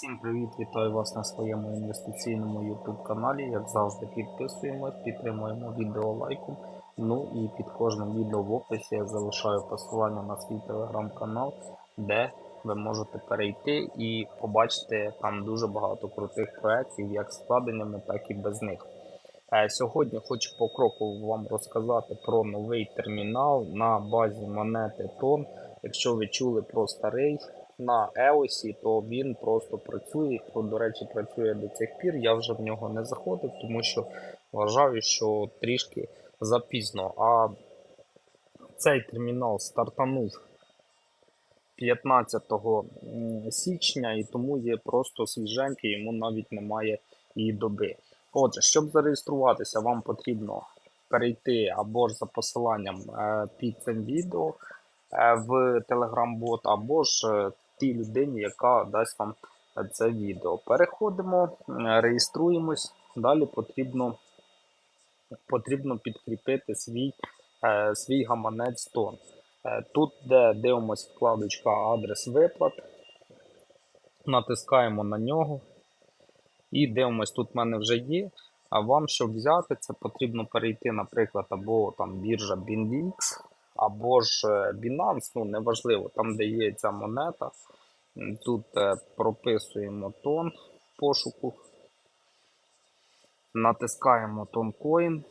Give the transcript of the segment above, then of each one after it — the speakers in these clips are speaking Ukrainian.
Всім привіт! Вітаю вас на своєму інвестиційному YouTube каналі. Як завжди, підписуємось, підтримуємо відео лайком. Ну і під кожним відео в описі я залишаю посилання на свій телеграм-канал, де ви можете перейти і побачити там дуже багато крутих проєктів, як з вкладеннями, так і без них. Е, Сьогодні хочу по кроку вам розказати про новий термінал на базі монети Тон. Якщо ви чули про старий на EOS, то він просто працює. До речі, працює до цих пір. Я вже в нього не заходив, тому що вважаю, що трішки запізно. А цей термінал стартанув 15 січня і тому є просто свіженький, йому навіть немає і доби. Отже, щоб зареєструватися, вам потрібно перейти або ж за посиланням е, під цим відео е, в Telegram-бот, або ж е, тій людині, яка дасть вам е, це відео. Переходимо, реєструємось. Далі потрібно, потрібно підкріпити свій, е, свій гаманець тон. Е, Тут, де дивимося вкладочка адрес виплат, натискаємо на нього і дивимось, тут в мене вже є. А вам, щоб взяти, це потрібно перейти, наприклад, або там біржа BinDX, або ж е, Binance, ну неважливо, там, де є ця монета. Тут е, прописуємо тон пошуку, натискаємо тонкоін.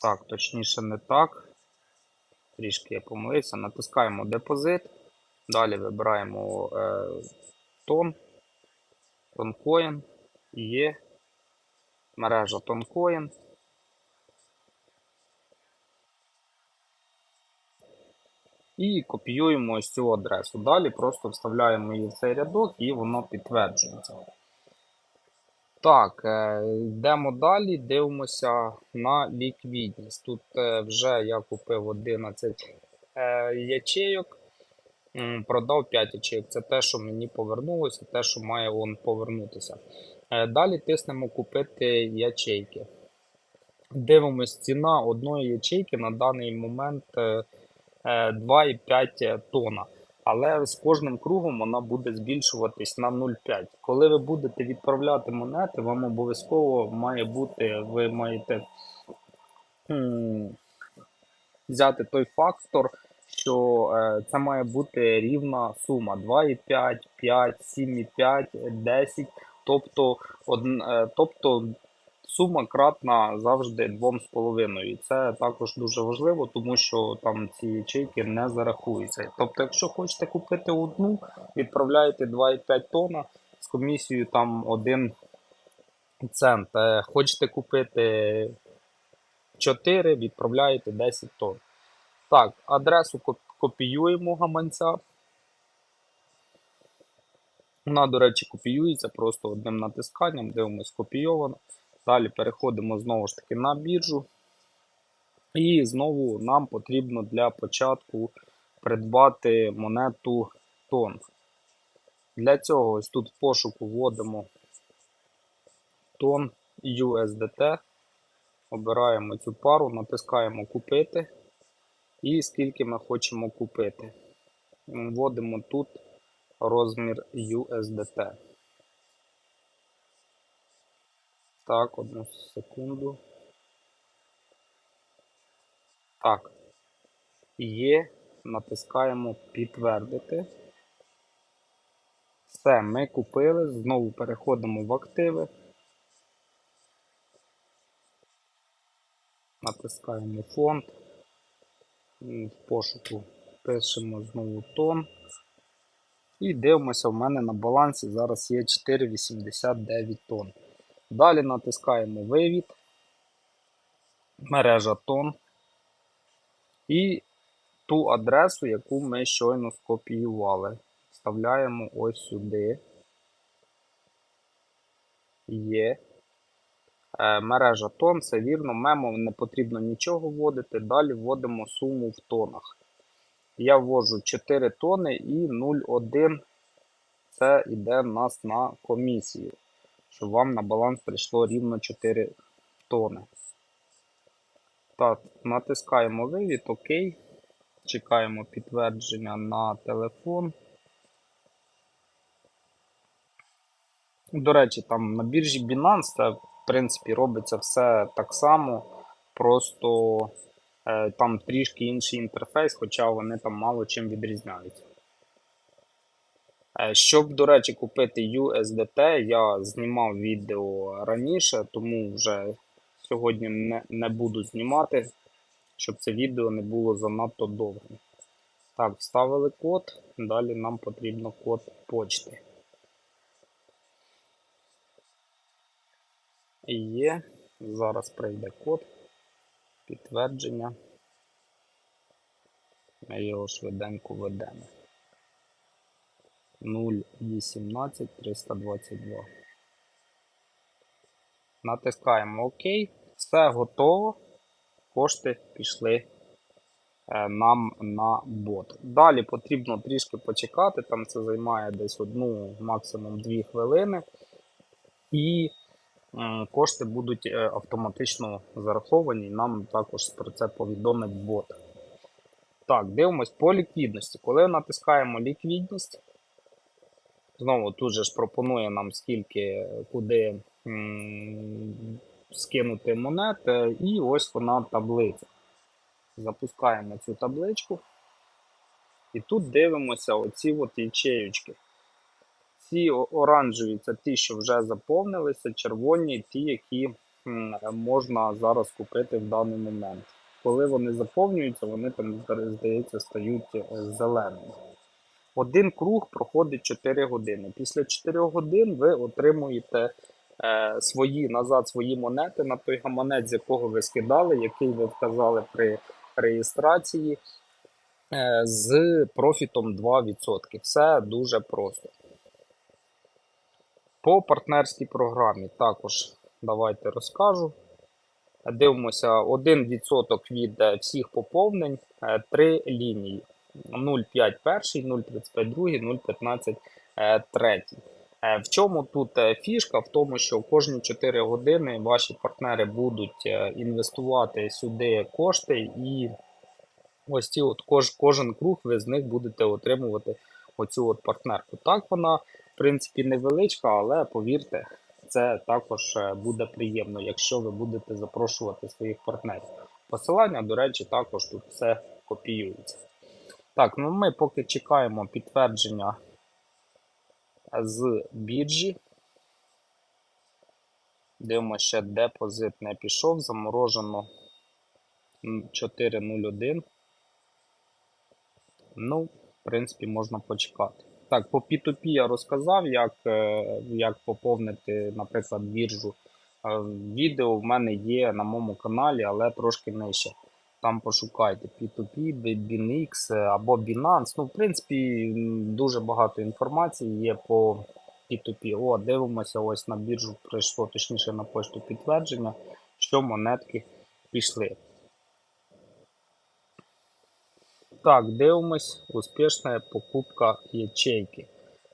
Так, точніше не так. Трішки я помилився. Натискаємо депозит. Далі вибираємо е, тон, тонкоін, є мережа тонкоін. І копіюємо ось цю адресу. Далі просто вставляємо її в цей рядок і воно підтверджується. Так, е, йдемо далі, дивимося на ліквідність. Тут е, вже я купив 11 е, ячейок, продав 5 ячейок. Це те, що мені повернулося, те, що має он повернутися. Е, Далі тиснемо купити ячейки. Дивимось, ціна одної ячейки на даний момент е, е, 2,5 тонна. Але з кожним кругом вона буде збільшуватись на 0,5. Коли ви будете відправляти монети, вам обов'язково має бути, ви маєте взяти той фактор, що е, це має бути рівна сума 2,5, 5, 7,5, 10. Тобто, одн, е, тобто сума кратна завжди 2,5. І це також дуже важливо, тому що там ці ячейки не зарахуються. Тобто, якщо хочете купити одну, відправляєте 2,5 тонна з комісією там 1 цент. Е, Хочете купити 4, відправляєте 10 тонн. Так, адресу копіюємо гаманця. Вона, до речі, копіюється просто одним натисканням, дивимось копійовано. Далі переходимо знову ж таки на біржу. І знову нам потрібно для початку придбати монету тон. Для цього ось тут в пошуку вводимо тон USDT. Обираємо цю пару, натискаємо купити. І скільки ми хочемо купити. Вводимо тут розмір USDT. Так, одну секунду. Так. Є. Натискаємо підтвердити. Все, ми купили. Знову переходимо в активи. Натискаємо фонд. В пошуку пишемо знову тон. І дивимося, в мене на балансі зараз є 4,89 тонн. Далі натискаємо вивід, мережа тон і ту адресу, яку ми щойно скопіювали. Вставляємо ось сюди. Є. Е, мережа тон, це вірно, мемо не потрібно нічого вводити. Далі вводимо суму в тонах. Я ввожу 4 тони і 0,1 це йде нас на комісію. Щоб вам на баланс прийшло рівно 4 тони. Так, натискаємо вивід, ОК. Чекаємо підтвердження на телефон. До речі, там на біржі Binance це, в принципі, робиться все так само, просто там трішки інший інтерфейс, хоча вони там мало чим відрізняються. Е, Щоб, до речі, купити USDT, я знімав відео раніше, тому вже сьогодні не, не буду знімати, щоб це відео не було занадто довгим. Так, вставили код, далі нам потрібно код почти. Є. Зараз прийде код. Підтвердження. Ми його швиденько ведемо. 018 322. Натискаємо ОК. Все готово. Кошти пішли е, нам на бот. Далі потрібно трішки почекати, там це займає десь одну, максимум 2 хвилини. І кошти будуть е, автоматично зараховані, і нам також про це повідомить бот. Так, дивимось по ліквідності. Коли натискаємо ліквідність, знову тут же ж пропонує нам скільки куди скинути монет, е, і ось вона таблиця. Запускаємо цю табличку. І тут дивимося оці от ячеючки. Ці оранжеві це ті, що вже заповнилися, червоні ті, які можна зараз купити в даний момент. Коли вони заповнюються, вони там, здається, стають е, зеленими. Один круг проходить 4 години. Після 4 годин ви отримуєте е, свої назад свої монети на той гаманець, з якого ви скидали, який ви вказали при реєстрації, е, з профітом 2%. Все дуже просто. По партнерській програмі також давайте розкажу. Дивимося 1% від е, всіх поповнень, 3 лінії. 0,5 перший, 0,35 другий, 0,15 е, третій. Е, В чому тут е, фішка? В тому, що кожні 4 години ваші партнери будуть е, інвестувати сюди кошти, і ось ці от кож, кожен круг ви з них будете отримувати оцю от партнерку. Так вона, принципі, невеличка, але повірте, це також е, буде приємно, якщо ви будете запрошувати своїх партнерів. Посилання, до речі, також тут все копіюється. Так, ну ми поки чекаємо підтвердження з біржі. Дивимося, ще депозит не пішов, заморожено 4.01. Ну, в принципі, можна почекати. Так, по P2P я розказав, як, е, як поповнити, наприклад, біржу. Е, Відео в мене є на моєму каналі, але трошки нижче. Там пошукайте P2P, BinX або Binance. Ну, в принципі, дуже багато інформації є по P2P. О, дивимося, ось на біржу прийшло, точніше на пошту підтвердження, що монетки пішли. Так, дивимось, успішна покупка ячейки.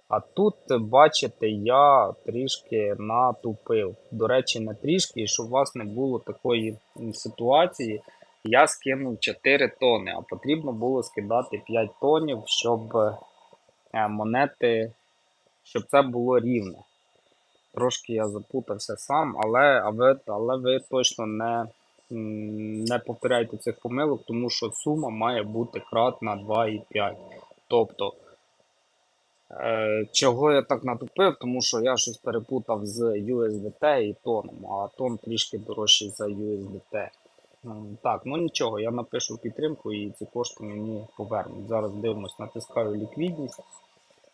А тут, бачите, я трішки натупив. До речі, не трішки, і щоб у вас не було такої ситуації, я скинув 4 тони, а потрібно було скидати 5 тонів, щоб е, монети, щоб це було рівно. Трошки я запутався сам, але, але ви точно не, не повторяйте цих помилок, тому що сума має бути кратна 2,5. Тобто, е, чого я так натупив, тому що я щось перепутав з USDT і тоном, а тон трішки дорожчий за USDT. Так, ну нічого, я напишу підтримку і ці кошти мені повернуть. Зараз дивимось, натискаю ліквідність.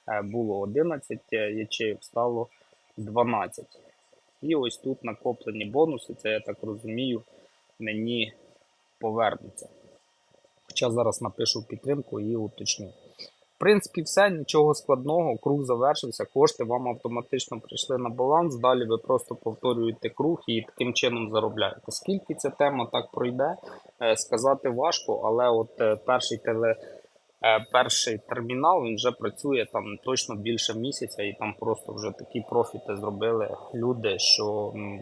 Е, Було 11 е, ячеїв, стало 12. І ось тут накоплені бонуси, це я так розумію, мені повернуться. Хоча зараз напишу підтримку і уточню. В принципі, все, нічого складного, круг завершився, кошти вам автоматично прийшли на баланс. Далі ви просто повторюєте круг і таким чином заробляєте. Скільки ця тема так пройде, е, сказати важко, але от е, перший теле. Е, Перший термінал він вже працює там точно більше місяця, і там просто вже такі профіти зробили люди, що м,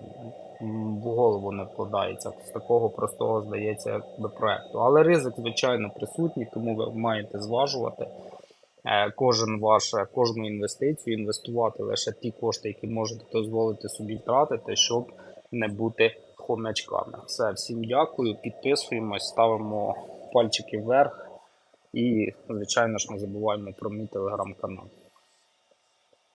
в голову не вкладається з такого простого, здається, якби проекту. Але ризик, звичайно, присутній, тому ви маєте зважувати е, кожен ваш, кожну інвестицію, інвестувати лише ті кошти, які можете дозволити собі втратити, щоб не бути хомячками. Все, всім дякую, підписуємось, ставимо пальчики вверх і, звичайно ж, не забуваємо про мій телеграм-канал.